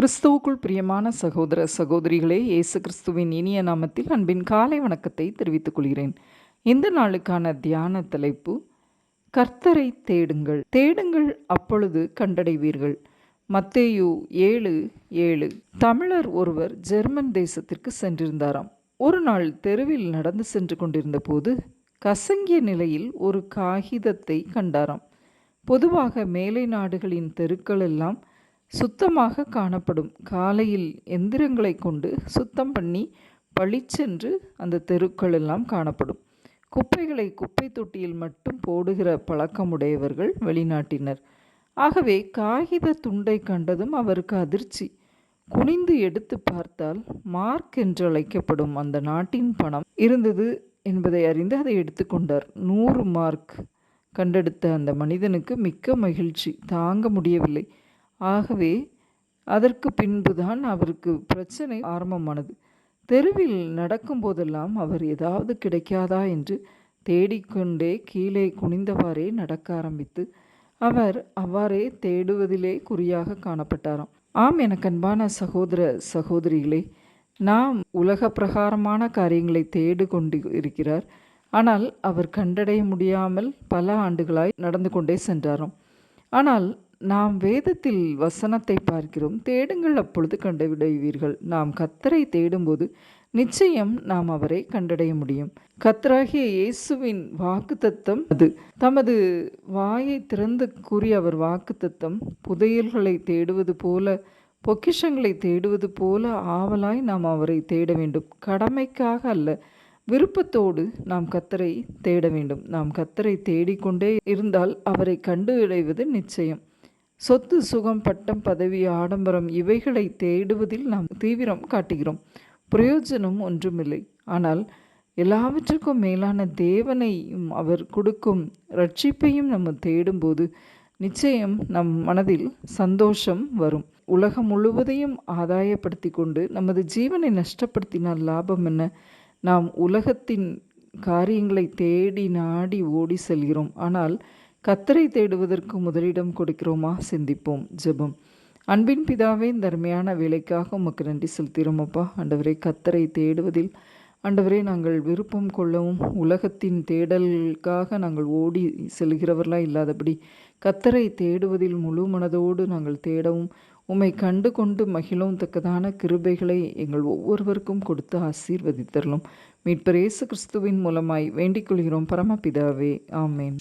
கிறிஸ்துவுக்குள் பிரியமான சகோதர சகோதரிகளே இயேசு கிறிஸ்துவின் இனிய நாமத்தில் அன்பின் காலை வணக்கத்தை தெரிவித்துக் கொள்கிறேன். இந்த நாளுக்கான தியான தலைப்பு கர்த்தரை தேடுங்கள். தேடுங்கள் அப்பொழுது கண்டடைவீர்கள். மத்தேயு ஏழு ஏழு. தமிழர் ஒருவர் ஜெர்மன் தேசத்திற்கு சென்றிருந்தாராம். ஒரு நாள் தெருவில் நடந்து சென்று கொண்டிருந்த போது கசங்கிய நிலையில் ஒரு காகிதத்தை கண்டாராம். பொதுவாக மேலை நாடுகளின் தெருக்கள் எல்லாம் சுத்தமாக காணப்படும். காலையில் எந்திரங்களை கொண்டு சுத்தம் பண்ணி பளிச்சென்று அந்த தெருக்கள் எல்லாம் காணப்படும். குப்பைகளை குப்பை தொட்டியில் மட்டும் போடுகிற பழக்கமுடையவர்கள் வெளிநாட்டினர். ஆகவே காகித துண்டை கண்டதும் அவருக்கு அதிர்ச்சி. குனிந்து எடுத்து பார்த்தால் மார்க் என்று அழைக்கப்படும் அந்த நாட்டின் பணம் இருந்தது என்பதை அறிந்து அதை எடுத்துக்கொண்டார் நூறு மார்க் கண்டெடுத்த அந்த மனிதனுக்கு மிக்க மகிழ்ச்சி. தாங்க முடியவில்லை. ஆகவே அதற்கு பின்புதான் அவருக்கு பிரச்சனை ஆரம்பமானது. தெருவில் நடக்கும்போதெல்லாம் அவர் ஏதாவது கிடைக்காதா என்று தேடிக்கொண்டே கீழே குனிந்தவாறே நடக்க ஆரம்பித்து அவர் அவ்வாறே தேடுவதிலே குறியாக காணப்பட்டாராம். ஆம் எனக்கு அன்பான சகோதர சகோதரிகளே நாம் உலக பிரகாரமான காரியங்களை தேடு கொண்டு இருக்கிறார் ஆனால் அவர் கண்டடைய முடியாமல் பல ஆண்டுகளாய் நடந்து கொண்டே சென்றாராம். ஆனால் நாம் வேதத்தில் வசனத்தை பார்க்கிறோம் தேடுங்கள் அப்பொழுது கண்டுவிடுவீர்கள் நாம் கத்தரை தேடும்போது நிச்சயம் நாம் அவரை கண்டடைய முடியும். கத்தராகிய இயேசுவின் வாக்கு தத்தம் அது. தமது வாயை திறந்து கூறிய அவர் வாக்கு தத்தம் புதையல்களை தேடுவது போல பொக்கிஷங்களை தேடுவது போல ஆவலாய் நாம் அவரை தேட வேண்டும். கடமைக்காக அல்ல விருப்பத்தோடு நாம் கத்தரை தேட வேண்டும். நாம் கத்தரை தேடிக்கொண்டே இருந்தால் அவரை கண்டுடைவது நிச்சயம். சொத்து சுகம் பட்டம் பதவி ஆடம்பரம் இவைகளை தேடுவதில் நாம் தீவிரம் காட்டுகிறோம். பிரயோஜனம் ஒன்றுமில்லை. ஆனால் எல்லாவற்றுக்கும் மேலான தேவனையும் அவர் கொடுக்கும் ரட்சிப்பையும் நம்ம தேடும்போது நிச்சயம் நம் மனதில் சந்தோஷம் வரும். உலகம் முழுவதையும் ஆதாயப்படுத்தி கொண்டு நமது ஜீவனை நஷ்டப்படுத்தினால் லாபம் என்ன? நாம் உலகத்தின் காரியங்களை தேடி நாடி ஓடி செல்கிறோம். ஆனால் கத்தரை தேடுவதற்கு முதலிடம் கொடுக்கிறோமா? சிந்திப்போம் ஜெபம். அன்பின் பிதாவே இந்த அருமையான வேலைக்காக உமக்கு நன்றி செலுத்துகிறோம் ஆண்டவரே கத்தரை தேடுவதில் ஆண்டவரே நாங்கள் விருப்பம் கொள்ளவும் உலகத்தின் தேடலுக்காக நாங்கள் ஓடி செல்கிறவர்களாக இல்லாதபடி கத்தரை தேடுவதில் முழு மனதோடு நாங்கள் தேடவும் உம்மை கண்டு கொண்டு மகிழவும் தக்கதான கிருபைகளை எங்கள் ஒவ்வொருவருக்கும் கொடுத்து ஆசீர்வதித்தரலும். மீட்பர் இயேசு கிறிஸ்துவின் மூலமாய் வேண்டிக் கொள்கிறோம் பரமபிதாவே. ஆமேன்.